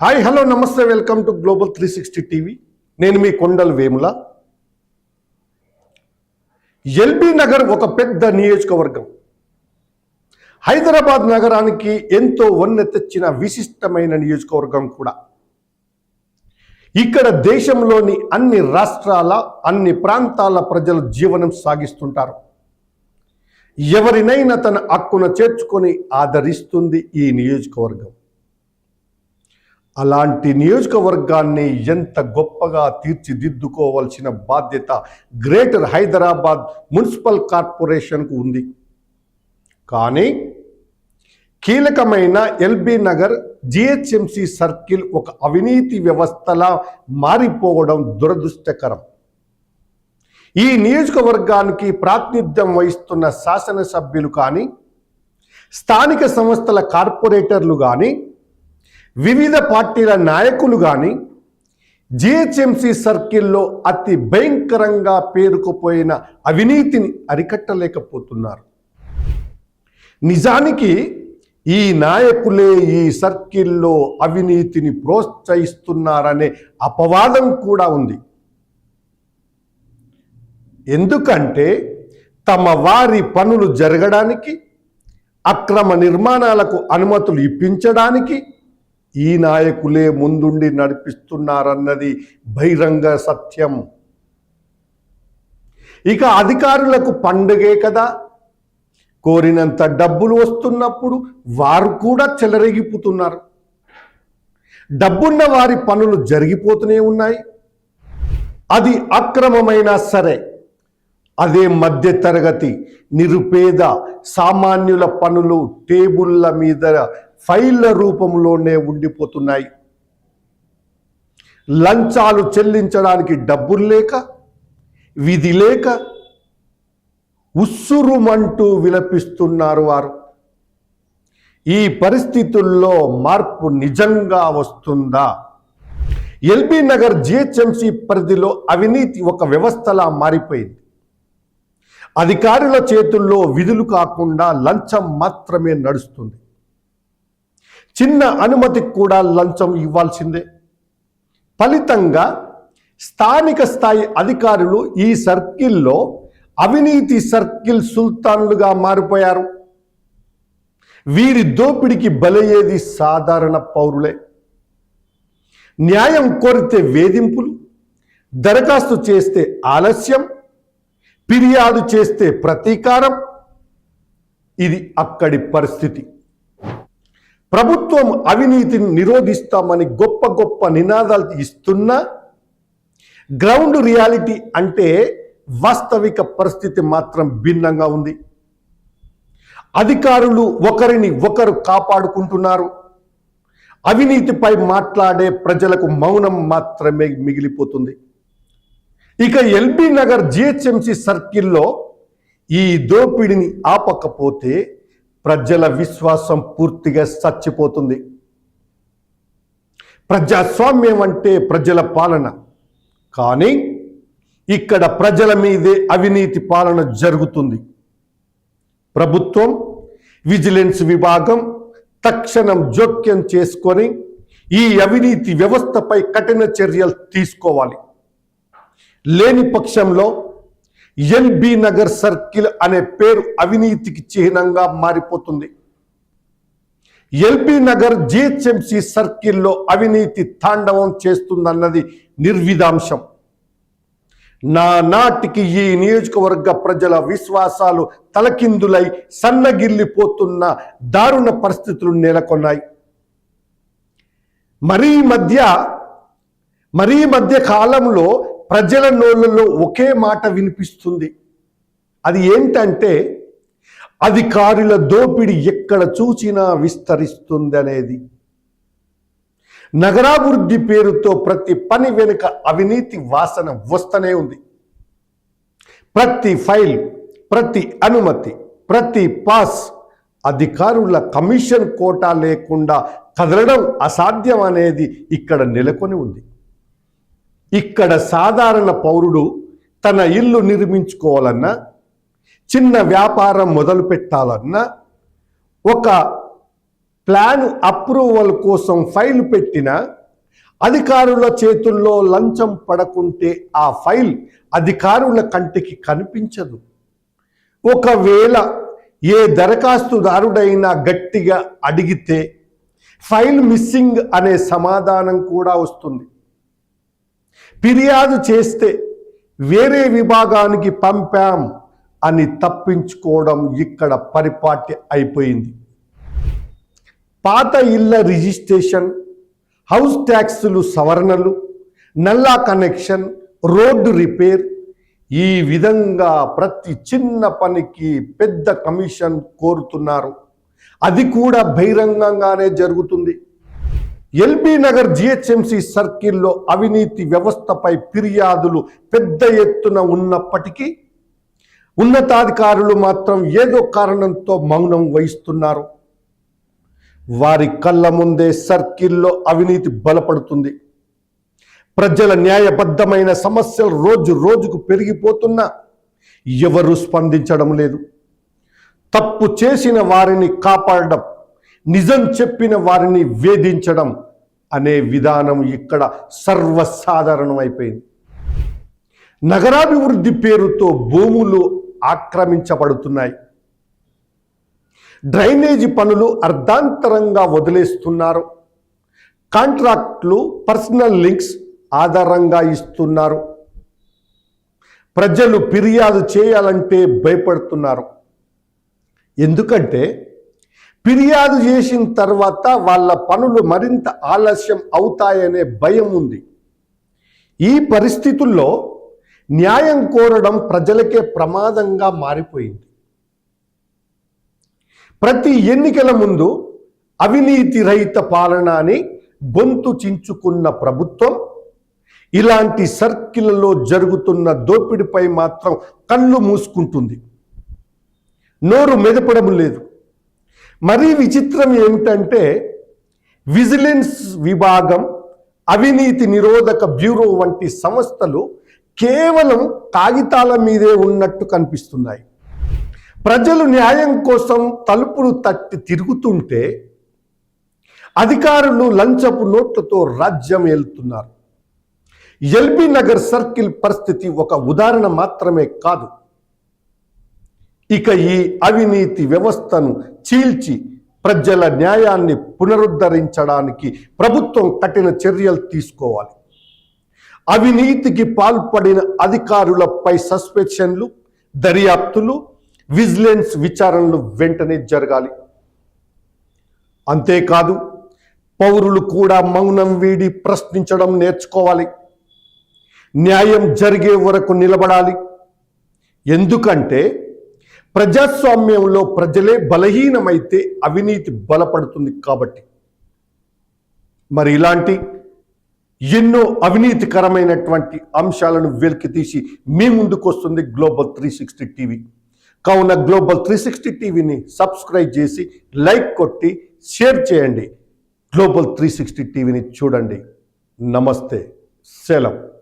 Hi hello నమస్తే welcome to global three sixty TV నేను మీ కొండల్ వేముల. ఎల్బీ నగర్ ఒక పెద్ద నియోజకవర్గం. హైదరాబాద్ నగరానికి ఎంతో వన్నె తెచ్చిన విశిష్టమైన నియోజకవర్గం కూడా. ఇక్కడ దేశంలోని అన్ని రాష్ట్రాల అన్ని ప్రాంతాల ప్రజలు జీవనం సాగిస్తుంటారు. ఎవరినైనా తన హక్కున చేర్చుకొని ఆదరిస్తుంది ఈ నియోజకవర్గం. అలాంటి నియోజకవర్గాన్ని ఎంత గొప్పగా తీర్చిదిద్దుకోవాల్సిన బాధ్యత గ్రేటర్ హైదరాబాద్ మున్సిపల్ కార్పొరేషన్కు ఉంది. కానీ కీలకమైన ఎల్బీ నగర్ జిహెచ్ఎంసి సర్కిల్ ఒక అవినీతి వ్యవస్థలా మారిపోవడం దురదృష్టకరం. ఈ నియోజకవర్గానికి ప్రాతినిధ్యం వహిస్తున్న శాసనసభ్యులు కానీ స్థానిక సంస్థల కార్పొరేటర్లు కానీ వివిధ పార్టీల నాయకులు కానీ జిహెచ్ఎంసి సర్కిల్లో అతి భయంకరంగా పేరుకుపోయిన అవినీతిని అరికట్టలేకపోతున్నారు. నిజానికి ఈ నాయకులే ఈ సర్కిల్లో అవినీతిని ప్రోత్సహిస్తున్నారనే అపవాదం కూడా ఉంది. ఎందుకంటే తమ వారి పనులు జరగడానికి అక్రమ నిర్మాణాలకు అనుమతులు ఇప్పించడానికి ఈ నాయకులే ముందుండి నడిపిస్తున్నారన్నది బహిరంగ సత్యం. ఇక అధికారులకు పండుగే కదా. కోరినంత డబ్బులు వస్తున్నప్పుడు వారు కూడా చెలరేగిపోతున్నారు. డబ్బున్న వారి పనులు జరిగిపోతూనే ఉన్నాయి. అది అక్రమమైనా సరే అదే మధ్య తరగతి నిరుపేద సామాన్యుల పనులు టేబుల్ల మీద ఫైళ్ళ రూపంలోనే ఉండిపోతున్నాయి. లంచాలు చెల్లించడానికి డబ్బులు లేక విధి లేక ఉస్సురుమంటూ విలపిస్తున్నారు వారు. ఈ పరిస్థితుల్లో మార్పు నిజంగా వస్తుందా? ఎల్బీ నగర్ జిహెచ్ఎంసీ పరిధిలో అవినీతి ఒక వ్యవస్థలా మారిపోయింది. అధికారుల చేతుల్లో విధులు కాకుండా లంచం మాత్రమే నడుస్తుంది. చిన్న అనుమతికి కూడా లంచం ఇవ్వాల్సిందే. ఫలితంగా స్థానిక స్థాయి అధికారులు ఈ సర్కిల్లో అవినీతి సర్కిల్ సుల్తాన్లుగా మారిపోయారు. వీరి దోపిడికి బలయ్యేది సాధారణ పౌరులే. న్యాయం కోరితే వేధింపులు దరఖాస్తు చేస్తే ఆలస్యం ఫిర్యాదు చేస్తే ప్రతీకారం. ఇది అక్కడి పరిస్థితి. ప్రభుత్వం అవినీతిని నిరోధిస్తామని గొప్ప గొప్ప నినాదాలు ఇస్తున్నా గ్రౌండ్ రియాలిటీ అంటే వాస్తవిక పరిస్థితి మాత్రం భిన్నంగా ఉంది. అధికారులు ఒకరిని ఒకరు కాపాడుకుంటున్నారు. అవినీతిపై మాట్లాడే ప్రజలకు మౌనం మాత్రమే మిగిలిపోతుంది. ఇక ఎల్బీ నగర్ జిహెచ్ఎంసి సర్కిల్లో ఈ దోపిడిని ఆపకపోతే ప్రజల విశ్వాసం పూర్తిగా చచ్చిపోతుంది. ప్రజాస్వామ్యం అంటే ప్రజల పాలన. కానీ ఇక్కడ ప్రజల మీదే అవినీతి పాలన జరుగుతుంది. ప్రభుత్వం విజిలెన్స్ విభాగం తక్షణం జోక్యం చేసుకొని ఈ అవినీతి వ్యవస్థపై కఠిన చర్యలు తీసుకోవాలి. లేని పక్షంలో ఎల్బీ నగర్ సర్కిల్ అనే పేరు అవినీతికి చిహ్నంగా మారిపోతుంది. ఎల్బీ నగర్ జిహెచ్ఎంసి సర్కిల్లో అవినీతి తాండవం చేస్తుందన్నది నిర్విధాంశం. నా నాటికి ఈ నియోజకవర్గ ప్రజల విశ్వాసాలు తలకిందులై సన్నగిల్లిపోతున్న దారుణ పరిస్థితులు నెలకొన్నాయి. మరీ మధ్య మరీ మధ్య కాలంలో ప్రజల నోళ్ళల్లో ఒకే మాట వినిపిస్తుంది. అది ఏంటంటే అధికారుల దోపిడి ఎక్కడ చూసినా విస్తరిస్తుందనేది. నగరాభివృద్ధి పేరుతో ప్రతి పని వెనుక అవినీతి వాసన వస్తూనే ఉంది. ప్రతి ఫైల్ ప్రతి అనుమతి ప్రతి పాస్ అధికారుల కమిషన్ కోటా లేకుండా కదలడం అసాధ్యం అనేది ఇక్కడ నెలకొని ఉంది. ఇక్కడ సాధారణ పౌరుడు తన ఇల్లు నిర్మించుకోవాలన్నా చిన్న వ్యాపారం మొదలు పెట్టాలన్నా ఒక ప్లాన్ అప్రూవల్ కోసం ఫైల్ పెట్టిన అధికారుల చేతుల్లో లంచం పడకుంటే ఆ ఫైల్ అధికారుల కంటికి కనిపించదు. ఒకవేళ ఏ దరఖాస్తుదారుడైనా గట్టిగా అడిగితే ఫైల్ మిస్సింగ్ అనే సమాధానం కూడా వస్తుంది. ఫిర్యాదు చేస్తే వేరే విభాగానికి పంపాం అని తప్పించుకోవడం ఇక్కడ పరిపాటి అయిపోయింది. పాత ఇళ్ళ రిజిస్ట్రేషన్ హౌస్ ట్యాక్సులు సవరణలు నల్లా కనెక్షన్ రోడ్డు రిపేర్ ఈ విధంగా ప్రతి చిన్న పనికి పెద్ద కమిషన్ కోరుతున్నారు. అది కూడా బహిరంగంగానే జరుగుతుంది. ఎల్బీ నగర్ జిహెచ్ఎంసీ సర్కిల్లో అవినీతి వ్యవస్థపై ఫిర్యాదులు పెద్ద ఎత్తున ఉన్నప్పటికీ ఉన్నతాధికారులు మాత్రం ఏదో కారణంతో మౌనం వహిస్తున్నారు. వారి కళ్ళ ముందే సర్కిల్లో అవినీతి బలపడుతుంది. ప్రజల న్యాయబద్ధమైన సమస్యలు రోజు రోజుకు పెరిగిపోతున్నా ఎవరు స్పందించడం లేదు. తప్పు చేసిన వారిని కాపాడడం నిజం చెప్పిన వారిని వేధించడం అనే విధానం ఇక్కడ సర్వసాధారణం అయిపోయింది నగరాభివృద్ధి పేరుతో భూములు ఆక్రమించబడుతున్నాయి. డ్రైనేజీ పనులు అర్ధాంతరంగా వదిలేస్తున్నారు. కాంట్రాక్ట్లు పర్సనల్ లింక్స్ ఆధారంగా ఇస్తున్నారు. ప్రజలు ఫిర్యాదు చేయాలంటే భయపడుతున్నారు. ఎందుకంటే ఫిర్యాదు చేసిన తర్వాత వాళ్ళ పనులు మరింత ఆలస్యం అవుతాయనే భయం ఉంది. ఈ పరిస్థితుల్లో న్యాయం కోరడం ప్రజలకే ప్రమాదంగా మారిపోయింది. ప్రతి ఎన్నికల ముందు అవినీతి రహిత పాలన అని గొంతు చించుకున్న ప్రభుత్వం ఇలాంటి సర్కిల్లో జరుగుతున్న దోపిడిపై మాత్రం కళ్ళు మూసుకుంటుంది. నోరు మెదపడం లేదు. మరీ విచిత్రం ఏమిటంటే విజిలెన్స్ విభాగం అవినీతి నిరోధక బ్యూరో వంటి సంస్థలు కేవలం కాగితాల మీదే ఉన్నట్టు కనిపిస్తున్నాయి. ప్రజలు న్యాయం కోసం తలుపులు తట్టి తిరుగుతుంటే అధికారులు లంచపు నోట్లతో రాజ్యం ఏలుతున్నారు. ఎల్బీ నగర్ సర్కిల్ పరిస్థితి ఒక ఉదాహరణ మాత్రమే కాదు. ఇక ఈ అవినీతి వ్యవస్థను చీల్చి ప్రజల న్యాయాన్ని పునరుద్ధరించడానికి ప్రభుత్వం కఠిన చర్యలు తీసుకోవాలి. అవినీతికి పాల్పడిన అధికారులపై సస్పెన్షన్లు దర్యాప్తులు విజిలెన్స్ విచారణలు వెంటనే జరగాలి. అంతేకాదు పౌరులు కూడా మౌనం వీడి ప్రశ్నించడం నేర్చుకోవాలి. న్యాయం జరిగే వరకు నిలబడాలి. ఎందుకంటే ప్రజాస్వామ్యంలో ప్రజలే బలహీనమైతే అవినీతి బలపడుతుంది కాబట్టి. మరి ఇలాంటి ఎన్నో అవినీతికరమైనటువంటి అంశాలను వెలికి తీసి మీ ముందుకు వస్తుంది గ్లోబల్ త్రీ సిక్స్టీ టీవీ కావున గ్లోబల్ త్రీ సిక్స్టీ టీవీని సబ్స్క్రైబ్ చేసి లైక్ కొట్టి షేర్ చేయండి. గ్లోబల్ త్రీ సిక్స్టీ టీవీని చూడండి. నమస్తే. సెలవు.